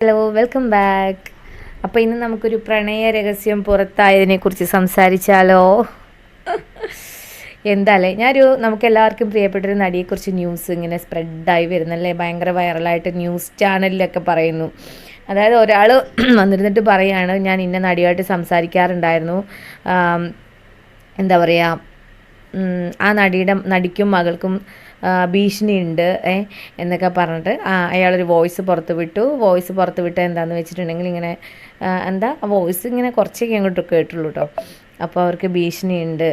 Hello welcome back അപ്പോൾ ഇന്ന് നമുക്കൊരു പ്രണയ രഹസ്യം പുറത്തായതിനെ കുറിച്ച് സംസാരിച്ചാലോ? എന്താല്ലേ? ഞാനൊരു നമുക്ക് എല്ലാവർക്കും പ്രിയപ്പെട്ടൊരു നടിയെക്കുറിച്ച് ന്യൂസ് ഇങ്ങനെ സ്പ്രെഡായി വരുന്നല്ലേ? ഭയങ്കര വൈറലായിട്ട് ന്യൂസ് ചാനലിലൊക്കെ പറയുന്നു. അതായത് ഒരാൾ വന്നിരുന്നിട്ട് പറയാണ് ഞാൻ ഇന്ന നടിയായിട്ട് സംസാരിക്കാറുണ്ടായിരുന്നു. എന്താ പറയുക ആ നടിയുടെ നടിക്കും മകൾക്കും ഭീഷണിയുണ്ട് എന്നൊക്കെ പറഞ്ഞിട്ട് അയാളൊരു വോയിസ് പുറത്ത് വിട്ടു. വോയിസ് പുറത്ത് വിട്ട് എന്താണെന്ന് വെച്ചിട്ടുണ്ടെങ്കിൽ ഇങ്ങനെ എന്താ വോയിസ് ഇങ്ങനെ കുറച്ചൊക്കെ അങ്ങോട്ട് കേട്ടുള്ളൂ കേട്ടോ അപ്പോൾ അവർക്ക് ഭീഷണിയുണ്ട്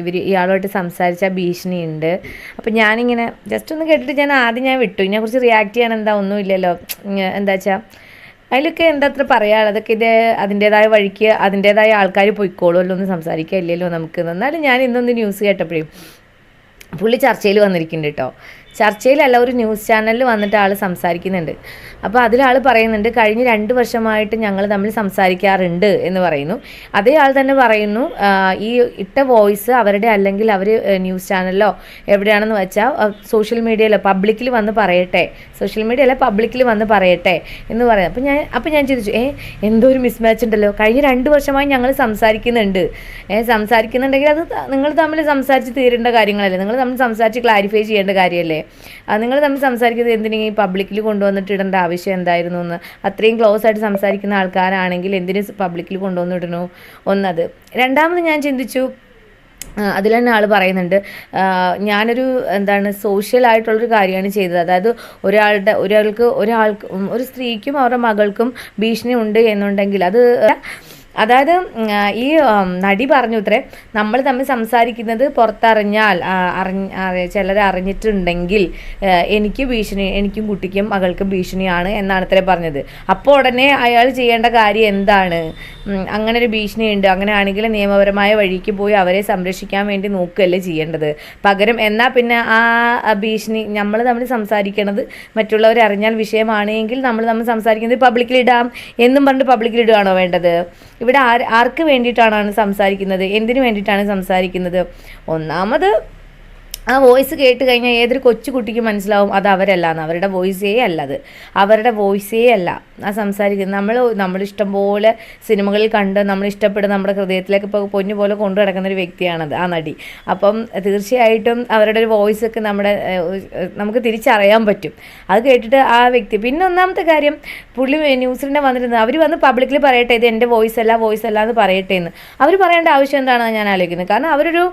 ഇവർ ഇയാളുമായിട്ട് സംസാരിച്ചാൽ ഭീഷണിയുണ്ട്. അപ്പോൾ ഞാനിങ്ങനെ ജസ്റ്റ് ഒന്ന് കേട്ടിട്ട് ഞാൻ ആദ്യം ഞാൻ വിട്ടു. ഇതിനെക്കുറിച്ച് റിയാക്ട് ചെയ്യാൻ എന്താ ഒന്നുമില്ലല്ലോ എന്താ വെച്ചാൽ അതിലൊക്കെ എന്താ അത്ര പറയാനുള്ളത്? അതൊക്കെ ഇത് അതിന്റേതായ വഴിക്ക് അതിന്റേതായ ആൾക്കാർ പോയിക്കോളുമല്ലോ ഒന്നും സംസാരിക്കുക ഇല്ലല്ലോ നമുക്ക്. എന്നാലും ഞാൻ ഇന്നൊന്ന് ന്യൂസ് കേട്ടപ്പോഴേ പുള്ളി ചർച്ചയിൽ വന്നിരിക്കുന്നുണ്ട് കേട്ടോ ചർച്ചയിലല്ല ഒരു ന്യൂസ് ചാനലിൽ വന്നിട്ട് ആൾ സംസാരിക്കുന്നുണ്ട്. അപ്പോൾ അതിലാൾ പറയുന്നുണ്ട് കഴിഞ്ഞ രണ്ട് വർഷമായിട്ട് ഞങ്ങൾ തമ്മിൽ സംസാരിക്കാറുണ്ട് എന്ന് പറയുന്നു. അതേ ആൾ തന്നെ പറയുന്നു ഈ ഇട്ട വോയിസ് അവരുടെ അല്ലെങ്കിൽ അവർ ന്യൂസ് ചാനലിലോ എവിടെയാണെന്ന് വെച്ചാൽ സോഷ്യൽ മീഡിയയിലോ പബ്ലിക്കിൽ വന്ന് പറയട്ടെ സോഷ്യൽ മീഡിയ അല്ല പബ്ലിക്കിൽ വന്ന് പറയട്ടെ എന്ന് പറയുന്നത് അപ്പോൾ ഞാൻ അപ്പോൾ ഞാൻ ചോദിച്ചു ഏ എന്തോ ഒരു മിസ്മാച്ച് ഉണ്ടല്ലോ കഴിഞ്ഞ രണ്ട് വർഷമായി ഞങ്ങൾ സംസാരിക്കുന്നുണ്ട്. ഏ സംസാരിക്കുന്നുണ്ടെങ്കിൽ അത് നിങ്ങൾ തമ്മിൽ സംസാരിച്ച് തീരേണ്ട കാര്യങ്ങളല്ലേ നിങ്ങൾ തമ്മിൽ സംസാരിച്ച് ക്ലാരിഫൈ ചെയ്യേണ്ട കാര്യമല്ലേ നിങ്ങൾ തമ്മിൽ സംസാരിക്കുന്നത് എന്തിനീ? പബ്ലിക്കിൽ കൊണ്ടുവന്നിട്ട് ഇടേണ്ട ആവശ്യം എന്തായിരുന്നു എന്ന്. അത്രയും ക്ലോസ് ആയിട്ട് സംസാരിക്കുന്ന ആൾക്കാരാണെങ്കിൽ എന്തിനു പബ്ലിക്കിൽ കൊണ്ടുവന്നിടണു ഒന്നത്? രണ്ടാമത് ഞാൻ ചിന്തിച്ചു അതിൽ തന്നെ ആൾ പറയുന്നുണ്ട് ഞാനൊരു എന്താണ് സോഷ്യൽ ആയിട്ടുള്ളൊരു കാര്യമാണ് ചെയ്തത്. അതായത് ഒരാളുടെ ഒരാൾക്ക് ഒരാൾക്ക് ഒരു സ്ത്രീക്കും അവരുടെ മകൾക്കും ഭീഷണി ഉണ്ട് എന്നുണ്ടെങ്കിൽ അത് അതായത് ഈ നടി പറഞ്ഞു ഇത്രേ നമ്മൾ തമ്മിൽ സംസാരിക്കുന്നത് പുറത്തറിഞ്ഞാൽ അറിഞ്ഞ അറി- ചിലർ അറിഞ്ഞിട്ടുണ്ടെങ്കിൽ എനിക്ക് ഭീഷണി എനിക്കും കുട്ടിക്കും മകൾക്കും ഭീഷണിയാണ് എന്നാണ് ഇത്രേ പറഞ്ഞത്. അപ്പോൾ ഉടനെ അയാൾ ചെയ്യേണ്ട കാര്യം എന്താണ്? അങ്ങനെ ഒരു ഭീഷണിയുണ്ട്. അങ്ങനെയാണെങ്കിൽ നിയമപരമായ വഴിക്ക് പോയി അവരെ സംരക്ഷിക്കാൻ വേണ്ടി നോക്കുകയല്ലേ ചെയ്യേണ്ടത്. പകരം എന്നാൽ പിന്നെ ആ ആ ഭീഷണി നമ്മൾ തമ്മിൽ സംസാരിക്കണത് മറ്റുള്ളവർ അറിഞ്ഞാൽ വിഷയമാണെങ്കിൽ നമ്മൾ തമ്മിൽ സംസാരിക്കുന്നത് പബ്ലിക്കിലിടാം എന്നും പറഞ്ഞിട്ട് പബ്ലിക്കിലിടുകയാണോ വേണ്ടത്? ഇവിടെ ആർ ആർക്ക് വേണ്ടിയിട്ടാണ് സംസാരിക്കുന്നത്? എന്തിനു വേണ്ടിയിട്ടാണ് സംസാരിക്കുന്നത്? ഒന്നാമത് ആ വോയിസ് കേട്ട് കഴിഞ്ഞാൽ ഏതൊരു കൊച്ചു കുട്ടിക്ക് മനസ്സിലാവും അത് അവരല്ല എന്ന് അവരുടെ വോയിസേ അല്ല അത് അവരുടെ വോയിസേ അല്ല. ആ സംസാരിക്കുന്നത് നമ്മൾ നമ്മൾ ഇഷ്ടംപോലെ സിനിമകളിൽ കണ്ട് നമ്മൾ ഇഷ്ടപ്പെടുന്ന നമ്മുടെ ഹൃദയത്തിലേക്ക് ഇപ്പോൾ പൊന്നു പോലെ കൊണ്ടു കിടക്കുന്ന ഒരു വ്യക്തിയാണത് ആ നടി. അപ്പം തീർച്ചയായിട്ടും അവരുടെ ഒരു വോയിസ് ഒക്കെ നമ്മുടെ നമുക്ക് തിരിച്ചറിയാൻ പറ്റും. അത് കേട്ടിട്ട് ആ വ്യക്തി. പിന്നെ ഒന്നാമത്തെ കാര്യം പുള്ളി ന്യൂസിലിന്റെ വന്നിരുന്നത് അവർ വന്ന് പബ്ലിക്കിൽ പറയട്ടെ ഇത് എന്റെ വോയിസ് അല്ല വോയിസ് അല്ല എന്ന് പറയട്ടെ എന്ന് അവർ പറയേണ്ട ആവശ്യം എന്താണെന്ന് ഞാൻ ആലോചിക്കുന്നത് കാരണം അവരൊരു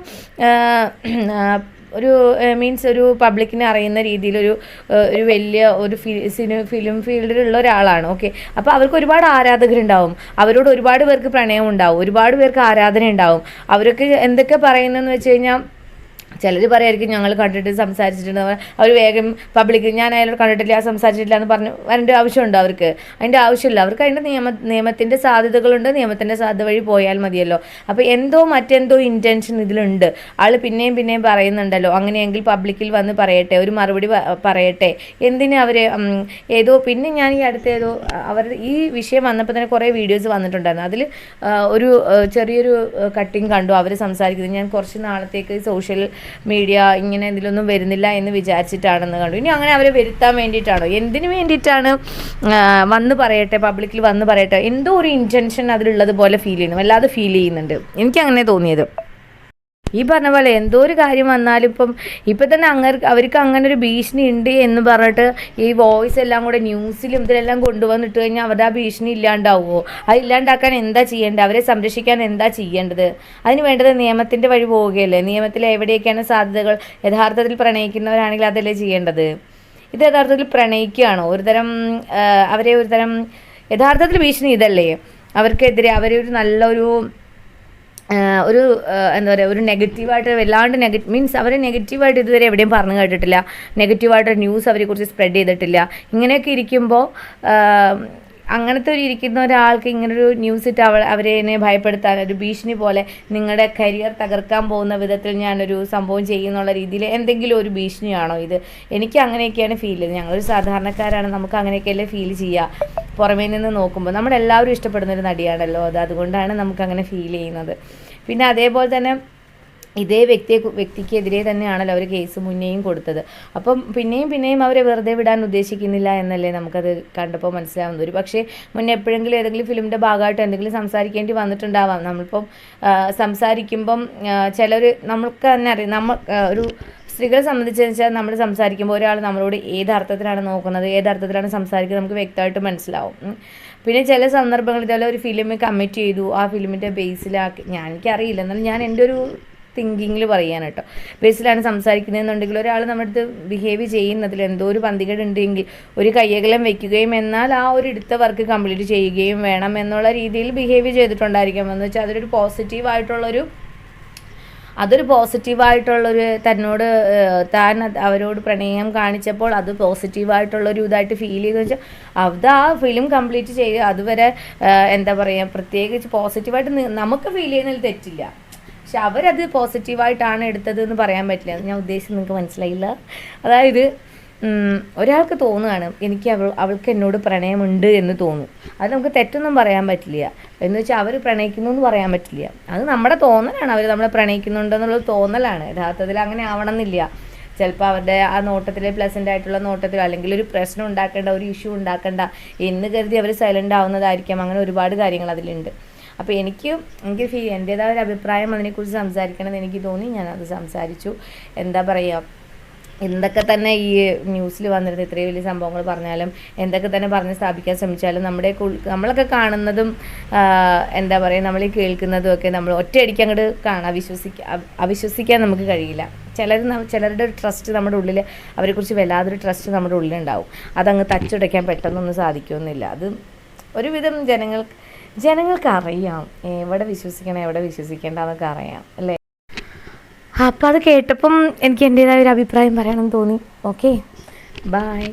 ഒരു മീൻസ് ഒരു പബ്ലിക്കിനെ അറിയുന്ന രീതിയിലൊരു ഒരു ഒരു വലിയ ഒരു സിനിമ സിനി ഫിലിം ഫീൽഡിലുള്ള ഒരാളാണ് ഓക്കെ അപ്പോൾ അവർക്ക് ഒരുപാട് ആരാധകരുണ്ടാവും. അവരോട് ഒരുപാട് പേർക്ക് പ്രണയം ഉണ്ടാവും ഒരുപാട് പേർക്ക് ആരാധന ഉണ്ടാവും അവരൊക്കെ എന്തൊക്കെ പറയുന്നതെന്ന് വെച്ച് കഴിഞ്ഞാൽ ചിലർ പറയായിരിക്കും ഞങ്ങൾ കണ്ടിട്ട് സംസാരിച്ചിട്ടുണ്ട്. അവർ വേഗം പബ്ലിക് ഞാൻ അയാളോട് കണ്ടിട്ടില്ല സംസാരിച്ചിട്ടില്ല എന്ന് പറഞ്ഞ് വരേണ്ട ആവശ്യമുണ്ട് അവർക്ക്? അതിന്റെ ആവശ്യമില്ല. അവർക്ക് അതിന്റെ നിയമ നിയമത്തിന്റെ സാധ്യതകളുണ്ട്. നിയമത്തിന്റെ സാധ്യത വഴി പോയാൽ മതിയല്ലോ. അപ്പോൾ എന്തോ മറ്റെന്തോ ഇന്റൻഷൻ ഇതിലുണ്ട്. ആൾ പിന്നെയും പിന്നെയും പറയുന്നുണ്ടല്ലോ. അങ്ങനെയെങ്കിൽ പബ്ലിക്കിൽ വന്ന് പറയട്ടെ. ഒരു മറുപടി പറയട്ടെ. എന്തിനെ അവർ ഏതോ പിന്നെ ഞാൻ ഈ അടുത്ത ഏതോ അവർ ഈ വിഷയം വന്നപ്പോൾ തന്നെ കുറേ വീഡിയോസ് വന്നിട്ടുണ്ടായിരുന്നു. അതിൽ ഒരു ചെറിയൊരു കട്ടിങ് കണ്ടു. അവർ സംസാരിക്കുന്നത് ഞാൻ കുറച്ച് നാളത്തേക്ക് സോഷ്യൽ മീഡിയ ഇങ്ങനെ ഇതിലൊന്നും വരുന്നില്ല എന്ന് വിചാരിച്ചിട്ടാണെന്ന് കണ്ടു. ഇനി അങ്ങനെ അവരെ വരുത്താൻ വേണ്ടിയിട്ടാണോ? എന്തിനു വേണ്ടിയിട്ടാണ് വന്ന് പറയട്ടെ പബ്ലിക്കിൽ വന്ന് പറയട്ടെ? എന്തോ ഒരു ഇന്റൻഷൻ അതിലുള്ളത് പോലെ ഫീൽ ചെയ്യുന്നു. വല്ലാതെ ഫീൽ ചെയ്യുന്നുണ്ട്. എനിക്ക് അങ്ങനെ തോന്നിയത്. ഈ പറഞ്ഞ പോലെ എന്തോ ഒരു കാര്യം വന്നാലും ഇപ്പം ഇപ്പം തന്നെ അങ്ങർ അവർക്ക് അങ്ങനെ ഒരു ഭീഷണി ഉണ്ട് എന്ന് പറഞ്ഞിട്ട് ഈ വോയിസ് എല്ലാം കൂടെ ന്യൂസിലും ഇതിലെല്ലാം കൊണ്ടുവന്നിട്ട് കഴിഞ്ഞാൽ അവരുടെ ആ ഭീഷണി ഇല്ലാണ്ടാവുമോ അത് ഇല്ലാണ്ടാക്കാൻ എന്താ ചെയ്യേണ്ടത്? അവരെ സംരക്ഷിക്കാൻ എന്താ ചെയ്യേണ്ടത്? അതിന് വേണ്ടത് നിയമത്തിന്റെ വഴി പോവുകയല്ലേ? നിയമത്തിൽ എവിടെയൊക്കെയാണ് സാധ്യതകൾ? യഥാർത്ഥത്തിൽ പ്രണയിക്കുന്നവരാണെങ്കിൽ അതല്ലേ ചെയ്യേണ്ടത്? ഇത് യഥാർത്ഥത്തിൽ പ്രണയിക്കുകയാണോ? ഒരുതരം അവരെ ഒരുതരം യഥാർത്ഥത്തിൽ ഭീഷണി ഇതല്ലേ? അവർക്കെതിരെ അവരെ ഒരു നല്ലൊരു ഒരു എന്താ പറയുക ഒരു നെഗറ്റീവായിട്ട് വല്ലാണ്ട് നെഗറ്റീവ് മീൻസ് അവർ നെഗറ്റീവായിട്ട് ഇതുവരെ എവിടെയും പറഞ്ഞു കേട്ടിട്ടില്ല. നെഗറ്റീവായിട്ട് ന്യൂസ് അവരെക്കുറിച്ച് സ്പ്രെഡ് ചെയ്തിട്ടില്ല. ഇങ്ങനെയൊക്കെ ഇരിക്കുമ്പോൾ അങ്ങനത്തെ ഒരു ഇരിക്കുന്ന ഒരാൾക്ക് ഇങ്ങനൊരു ന്യൂസ് ഇട്ട് അവ അവരെ എന്നെ ഭയപ്പെടുത്താൻ ഒരു ഭീഷണി പോലെ നിങ്ങളുടെ കരിയർ തകർക്കാൻ പോകുന്ന വിധത്തിൽ ഞാനൊരു സംഭവം ചെയ്യുന്നുള്ള രീതിയിൽ എന്തെങ്കിലും ഒരു ഭീഷണിയാണോ ഇത്? എനിക്ക് അങ്ങനെയൊക്കെയാണ് ഫീൽ ചെയ്തത്. ഞങ്ങളൊരു സാധാരണക്കാരാണ് നമുക്ക് അങ്ങനെയൊക്കെയല്ലേ ഫീൽ ചെയ്യുക പുറമേ നിന്ന് നോക്കുമ്പോൾ നമ്മളെല്ലാവരും ഇഷ്ടപ്പെടുന്ന ഒരു നടിയാണല്ലോ അത്. അതുകൊണ്ടാണ് നമുക്കങ്ങനെ ഫീൽ ചെയ്യുന്നത്. പിന്നെ അതേപോലെ തന്നെ ഇതേ വ്യക്തിയെ വ്യക്തിക്കെതിരെ തന്നെയാണല്ലോ അവർ കേസ് മുന്നേയും കൊടുത്തത്. അപ്പം പിന്നെയും പിന്നെയും അവരെ വെറുതെ വിടാൻ ഉദ്ദേശിക്കുന്നില്ല എന്നല്ലേ നമുക്കത് കണ്ടപ്പോൾ മനസ്സിലാവുന്നത്. ഒരു പക്ഷേ മുന്നേ എപ്പോഴെങ്കിലും ഏതെങ്കിലും ഫിലിമിന്റെ ഭാഗമായിട്ട് എന്തെങ്കിലും സംസാരിക്കേണ്ടി വന്നിട്ടുണ്ടാവാം. നമ്മളിപ്പം സംസാരിക്കുമ്പം ചിലർ നമുക്ക് തന്നെ അറിയാം. നമ്മൾ ഒരു സ്ത്രീകളെ സംബന്ധിച്ച് വെച്ചാൽ നമ്മൾ സംസാരിക്കുമ്പോൾ ഒരാൾ നമ്മളോട് ഏത് അർത്ഥത്തിലാണ് നോക്കുന്നത് ഏത് അർത്ഥത്തിലാണ് സംസാരിക്കുന്നത് നമുക്ക് വ്യക്തമായിട്ട് മനസ്സിലാവും. പിന്നെ ചില സന്ദർഭങ്ങളിൽ ഇതുപോലെ ഒരു ഫിലിം കമ്മിറ്റ് ചെയ്തു. ആ ഫിലിമിന്റെ ബേസിലാക്കി ഞാൻ എനിക്കറിയില്ല എന്നാലും ഞാൻ എന്റെ ഒരു തിങ്കിങ്ങിൽ പറയാൻ കേട്ടോ. ബേസിലാണ് സംസാരിക്കുന്നതെന്നുണ്ടെങ്കിൽ ഒരാൾ നമ്മുടെ അടുത്ത് ബിഹേവ് ചെയ്യുന്നതിൽ എന്തോ ഒരു പന്തികേട് ഉണ്ടെങ്കിൽ ഒരു കയ്യകലം വെക്കുകയും എന്നാൽ ആ ഒരു എടുത്ത വർക്ക് കംപ്ലീറ്റ് ചെയ്യുകയും വേണം എന്നുള്ള രീതിയിൽ ബിഹേവ് ചെയ്തിട്ടുണ്ടായിരിക്കാം. എന്ന് വെച്ചാൽ അതൊരു പോസിറ്റീവായിട്ടുള്ളൊരു അതൊരു പോസിറ്റീവായിട്ടുള്ളൊരു തന്നോട് താൻ അവരോട് പ്രണയം കാണിച്ചപ്പോൾ അത് പോസിറ്റീവായിട്ടുള്ളൊരു ഇതായിട്ട് ഫീൽ ചെയ്തെന്ന് വെച്ചാൽ അത് ആ ഫിലിം കംപ്ലീറ്റ് ചെയ്ത് അതുവരെ എന്താ പറയുക പ്രത്യേകിച്ച് പോസിറ്റീവായിട്ട് നമുക്ക് ഫീൽ ചെയ്യുന്നതിൽ തെറ്റില്ല. പക്ഷെ അവരത് പോസിറ്റീവായിട്ടാണ് എടുത്തത് എന്ന് പറയാൻ പറ്റില്ല. ഞാൻ ഉദ്ദേശിച്ചത് നിങ്ങൾക്ക് മനസ്സിലായില്ല. അതായത് ഒരാൾക്ക് തോന്നുകയാണ് എനിക്ക് അവൾ അവൾക്ക് എന്നോട് പ്രണയമുണ്ട് എന്ന് തോന്നും. അത് നമുക്ക് തെറ്റൊന്നും പറയാൻ പറ്റില്ല. എന്ന് വെച്ചാൽ അവർ പ്രണയിക്കുന്നു എന്ന് പറയാൻ പറ്റില്ല. അത് നമ്മുടെ തോന്നലാണ്. അവർ നമ്മളെ പ്രണയിക്കുന്നുണ്ടെന്നുള്ളത് തോന്നലാണ്. യഥാർത്ഥത്തിൽ അങ്ങനെ ആവണമെന്നില്ല. ചിലപ്പോൾ അവരുടെ ആ നോട്ടത്തിൽ പ്ലസന്റ് ആയിട്ടുള്ള നോട്ടത്തിലോ അല്ലെങ്കിൽ ഒരു പ്രശ്നം ഉണ്ടാക്കേണ്ട ഒരു ഇഷ്യൂ ഉണ്ടാക്കേണ്ട എന്ന് കരുതി അവർ സൈലന്റ് ആവുന്നതായിരിക്കാം. അങ്ങനെ ഒരുപാട് കാര്യങ്ങൾ അതിലുണ്ട്. അപ്പോൾ എനിക്ക് എനിക്ക് ഫീ എന്റേതായ ഒരു അഭിപ്രായം അതിനെക്കുറിച്ച് സംസാരിക്കണമെന്ന് എനിക്ക് തോന്നി. ഞാനത് സംസാരിച്ചു. എന്താ പറയുക എന്തൊക്കെ തന്നെ ഈ ന്യൂസിൽ വന്നിരുന്ന ഇത്രയും വലിയ സംഭവങ്ങൾ പറഞ്ഞാലും എന്തൊക്കെ തന്നെ പറഞ്ഞ് സ്ഥാപിക്കാൻ ശ്രമിച്ചാലും നമ്മുടെ നമ്മളൊക്കെ കാണുന്നതും എന്താ പറയുക നമ്മൾ കേൾക്കുന്നതും ഒക്കെ നമ്മൾ ഒറ്റയടിക്ക് അങ്ങോട്ട് കാണാൻ വിശ്വസിക്കാൻ അവിശ്വസിക്കാൻ നമുക്ക് കഴിയില്ല. ചിലർ ചിലരുടെ ഒരു ട്രസ്റ്റ് നമ്മുടെ ഉള്ളിൽ അവരെക്കുറിച്ച് വല്ലാതൊരു ട്രസ്റ്റ് നമ്മുടെ ഉള്ളിലുണ്ടാവും. അതങ്ങ് തച്ചുടയ്ക്കാൻ പെട്ടെന്നൊന്നും സാധിക്കുമെന്നില്ല അത് ഒരുവിധം ജനങ്ങൾക്ക് ജനങ്ങൾക്ക് അറിയാം എവിടെ വിശ്വസിക്കണം എവിടെ വിശ്വസിക്കേണ്ട എന്നൊക്കെ അറിയാം അല്ലേ? അപ്പം അത് കേട്ടപ്പം എനിക്ക് എന്റേതായ ഒരു അഭിപ്രായം പറയണമെന്ന് തോന്നി. Okay bye